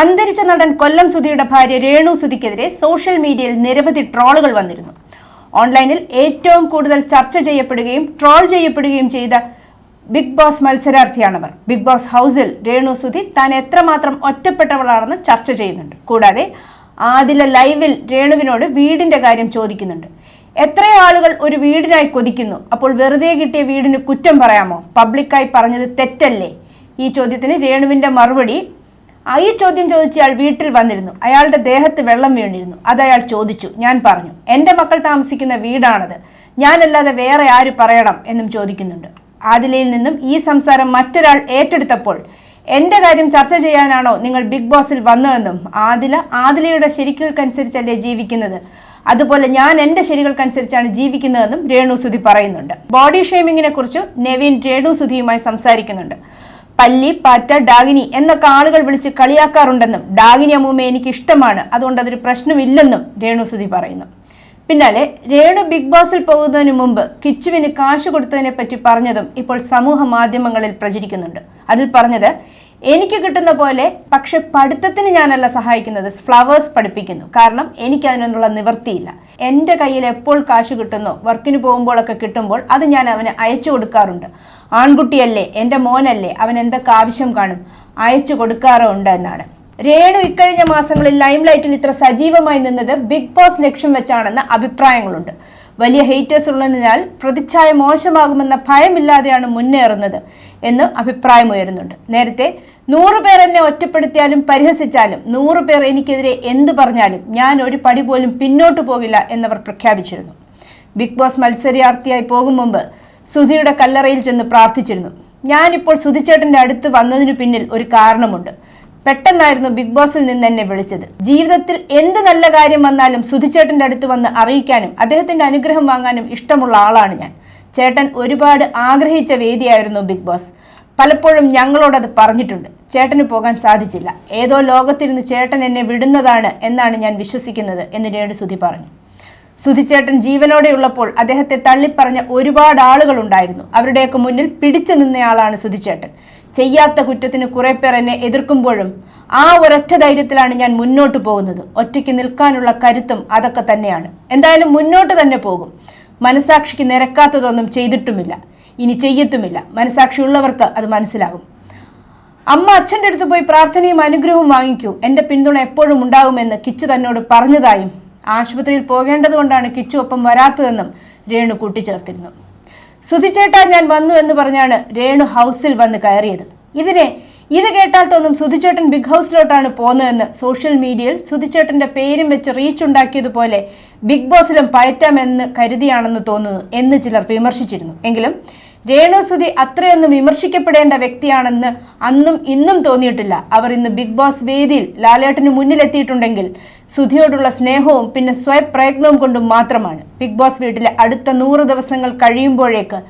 അന്തരിച്ച നടൻ കൊല്ലം സുധിയുടെ ഭാര്യ രേണു സുധിക്കെതിരെ സോഷ്യൽ മീഡിയയിൽ നിരവധി ട്രോളുകൾ വന്നിരുന്നു. ഓൺലൈനിൽ ഏറ്റവും കൂടുതൽ ചർച്ച ചെയ്യപ്പെടുകയും ട്രോൾ ചെയ്യപ്പെടുകയും ചെയ്ത ബിഗ് ബോസ് മത്സരാർത്ഥിയാണവർ. ബിഗ് ബോസ് ഹൗസിൽ രേണു സുധി താൻ എത്രമാത്രം ഒറ്റപ്പെട്ടവളാണെന്ന് ചർച്ച ചെയ്യുന്നുണ്ട്. കൂടാതെ ആദില ലൈവിൽ രേണുവിനോട് വീടിന്റെ കാര്യം ചോദിക്കുന്നുണ്ട്. എത്ര ആളുകൾ ഒരു വീടിനായി കൊതിക്കുന്നു? അപ്പോൾ വെറുതെ കിട്ടിയ വീടിന് കുറ്റം പറയാമോ? പബ്ലിക്കായി പറഞ്ഞത് തെറ്റല്ലേ? ഈ ചോദ്യത്തിന് രേണുവിന്റെ മറുപടി ഈ ചോദ്യം ചോദിച്ചയാൾ വീട്ടിൽ വന്നിരുന്നു. അയാളുടെ ദേഹത്ത് വെള്ളം വീണിരുന്നു. അത് അയാൾ ചോദിച്ചു. ഞാൻ പറഞ്ഞു എന്റെ മക്കൾ താമസിക്കുന്ന വീടാണത്. ഞാനല്ലാതെ വേറെ ആര് പറയണം? എന്നും ചോദിക്കുന്നുണ്ട്. ആദിലയിൽ നിന്നും ഈ സംസാരം മറ്റൊരാൾ ഏറ്റെടുത്തപ്പോൾ എന്റെ കാര്യം ചർച്ച ചെയ്യാനാണോ നിങ്ങൾ ബിഗ് ബോസിൽ വന്നതെന്നും ആദില ആദിലയുടെ ശരിക്കുകൾക്കനുസരിച്ചല്ലേ ജീവിക്കുന്നത്? അതുപോലെ ഞാൻ എന്റെ ശരികൾക്കനുസരിച്ചാണ് ജീവിക്കുന്നതെന്നും രേണു സുധി പറയുന്നുണ്ട്. ബോഡി ഷേമിങ്ങിനെ കുറിച്ചും നെവിൻ രേണു സുധിയുമായി സംസാരിക്കുന്നുണ്ട്. പല്ലി പാറ്റ ഡാഗിനി എന്നൊക്കെ ആളുകൾ വിളിച്ച് കളിയാക്കാറുണ്ടെന്നും ഡാഗിനി അമ്മൂമ്മ എനിക്ക് ഇഷ്ടമാണ്. അതുകൊണ്ട് അതൊരു പ്രശ്നമില്ലെന്നും രേണു സുധി പറയുന്നു. പിന്നാലെ രേണു ബിഗ് ബോസിൽ പോകുന്നതിന് മുമ്പ് കിച്ചുവിന് കാശ് കൊടുത്തതിനെ പറ്റി പറഞ്ഞതും ഇപ്പോൾ സമൂഹ മാധ്യമങ്ങളിൽ പ്രചരിക്കുന്നുണ്ട്. അതിൽ പറഞ്ഞത് എനിക്ക് കിട്ടുന്ന പോലെ പക്ഷെ പഠിത്തത്തിന് ഞാനല്ല സഹായിക്കുന്നത്. ഫ്ലവേഴ്സ് പഠിപ്പിക്കുന്നു. കാരണം എനിക്ക് അതിനൊന്നുള്ള നിവൃത്തിയില്ല. എന്റെ കയ്യിൽ എപ്പോൾ കാശ് കിട്ടുന്നോ വർക്കിന് പോകുമ്പോഴൊക്കെ കിട്ടുമ്പോൾ അത് ഞാൻ അവന് അയച്ചു കൊടുക്കാറുണ്ട്. ആൺകുട്ടിയല്ലേ എന്റെ മോനല്ലേ അവൻ എന്തൊക്കെ ആവശ്യം കാണും അയച്ചു കൊടുക്കാറുണ്ട് എന്നാണ്. രേണു ഇക്കഴിഞ്ഞ മാസങ്ങളിൽ ലൈംലൈറ്റിൽ ഇത്ര സജീവമായി നിന്നത് ബിഗ് ബോസ് ലക്ഷ്യം വെച്ചാണെന്ന് അഭിപ്രായങ്ങളുണ്ട്. വലിയ ഹെയ്റ്റേഴ്സ് ഉള്ളതിനാൽ പ്രതിച്ഛായ മോശമാകുമെന്ന ഭയമില്ലാതെയാണ് മുന്നേറുന്നത് എന്ന് അഭിപ്രായമുയരുന്നുണ്ട് നേരത്തെ നൂറ് പേർ എന്നെ ഒറ്റപ്പെടുത്തിയാലും പരിഹസിച്ചാലും നൂറ് പേർ എനിക്കെതിരെ എന്തു പറഞ്ഞാലും ഞാൻ ഒരു പടി പോലും പിന്നോട്ട് പോകില്ല എന്നവർ പ്രഖ്യാപിച്ചിരുന്നു. ബിഗ് ബോസ് മത്സരാർത്ഥിയായി പോകും മുമ്പ് സുധിയുടെ കല്ലറയിൽ ചെന്ന് പ്രാർത്ഥിച്ചിരുന്നു. ഞാനിപ്പോൾ സുധിച്ചേട്ടന്റെ അടുത്ത് വന്നതിനു പിന്നിൽ ഒരു കാരണമുണ്ട്. പെട്ടെന്നായിരുന്നു ബിഗ് ബോസിൽ നിന്ന് എന്നെ വിളിച്ചത്. ജീവിതത്തിൽ എന്ത് നല്ല കാര്യം വന്നാലും സുധിച്ചേട്ടന്റെ അടുത്ത് വന്ന് അറിയിക്കാനും അദ്ദേഹത്തിന്റെ അനുഗ്രഹം വാങ്ങാനും ഇഷ്ടമുള്ള ആളാണ് ഞാൻ. ചേട്ടൻ ഒരുപാട് ആഗ്രഹിച്ച വേദിയായിരുന്നു ബിഗ് ബോസ്. പലപ്പോഴും ഞങ്ങളോടത് പറഞ്ഞിട്ടുണ്ട്. ചേട്ടന് പോകാൻ സാധിച്ചില്ല. ഏതോ ലോകത്തിരുന്ന് ചേട്ടൻ എന്നെ വിടുന്നതാണ് എന്നാണ് ഞാൻ വിശ്വസിക്കുന്നത് എന്ന് രേണു സുധി പറഞ്ഞു. സുധിച്ചേട്ടൻ ജീവനോടെയുള്ളപ്പോൾ അദ്ദേഹത്തെ തള്ളിപ്പറഞ്ഞ ഒരുപാട് ആളുകൾ ഉണ്ടായിരുന്നു അവരുടെയൊക്കെ മുന്നിൽ പിടിച്ചു നിന്നയാളാണ് സുധിച്ചേട്ടൻ. ചെയ്യാത്ത കുറ്റത്തിന് കുറെ പേർ എന്നെ എതിർക്കുമ്പോഴും ആ ഒരൊറ്റ ധൈര്യത്തിലാണ് ഞാൻ മുന്നോട്ട് പോകുന്നത്. ഒറ്റയ്ക്ക് നിൽക്കാനുള്ള കരുത്തും അതൊക്കെ തന്നെയാണ്. എന്തായാലും മുന്നോട്ട് തന്നെ പോകും. മനസാക്ഷിക്ക് നിരക്കാത്തതൊന്നും ചെയ്തിട്ടുമില്ല. ഇനി ചെയ്യത്തുമില്ല. മനസാക്ഷിയുള്ളവർക്ക് അത് മനസ്സിലാകും. അമ്മ അച്ഛന്റെ അടുത്ത് പോയി പ്രാർത്ഥനയും അനുഗ്രഹവും വാങ്ങിക്കൂ. എന്റെ പിന്തുണ എപ്പോഴും ഉണ്ടാകുമെന്ന് കിച്ചു തന്നോട് പറഞ്ഞതായും ആശുപത്രിയിൽ പോകേണ്ടതുകൊണ്ടാണ് കിച്ചു ഒപ്പം വരാത്തതെന്നും രേണു കൂട്ടിച്ചേർത്തിരുന്നു. സുധിച്ചേട്ടാ ഞാൻ വന്നു എന്ന് പറഞ്ഞാണ് രേണു ഹൗസിൽ വന്ന് കയറിയത്. ഇതിനെ ഇത് കേട്ടാൽ തോന്നും സുധിച്ചേട്ടൻ ബിഗ് ഹൗസിലോട്ടാണ് പോകുന്നതെന്ന് സോഷ്യൽ മീഡിയയിൽ സുധിച്ചേട്ടന്റെ പേരും വെച്ച് റീച്ച് ഉണ്ടാക്കിയതുപോലെ ബിഗ് ബോസിലും പയറ്റാമെന്ന് കരുതിയാണെന്ന് തോന്നുന്നു എന്ന് ചിലർ വിമർശിച്ചിരുന്നു. എങ്കിലും രേണു സുധി അത്രയൊന്നും വിമർശിക്കപ്പെടേണ്ട വ്യക്തിയാണെന്ന് അന്നും ഇന്നും തോന്നിയിട്ടില്ല. അവർ ഇന്ന് ബിഗ് ബോസ് വേദിയിൽ ലാലേട്ടന് മുന്നിലെത്തിയിട്ടുണ്ടെങ്കിൽ സുധിയോടുള്ള സ്നേഹവും പിന്നെ സ്വയപ്രയത്നവും കൊണ്ടും മാത്രമാണ്. ബിഗ് ബോസ് വീട്ടിലെ അടുത്ത നൂറ് ദിവസങ്ങൾ കഴിയുമ്പോഴേക്ക്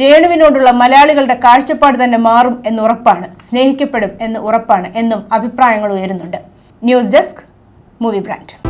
രേണുവിനോടുള്ള മലയാളികളുടെ കാഴ്ചപ്പാട് തന്നെ മാറും എന്ന് ഉറപ്പാണ്. സ്നേഹിക്കപ്പെടും എന്ന് ഉറപ്പാണ് എന്നും അഭിപ്രായങ്ങൾ ഉയരുന്നുണ്ട്. News desk movie brand.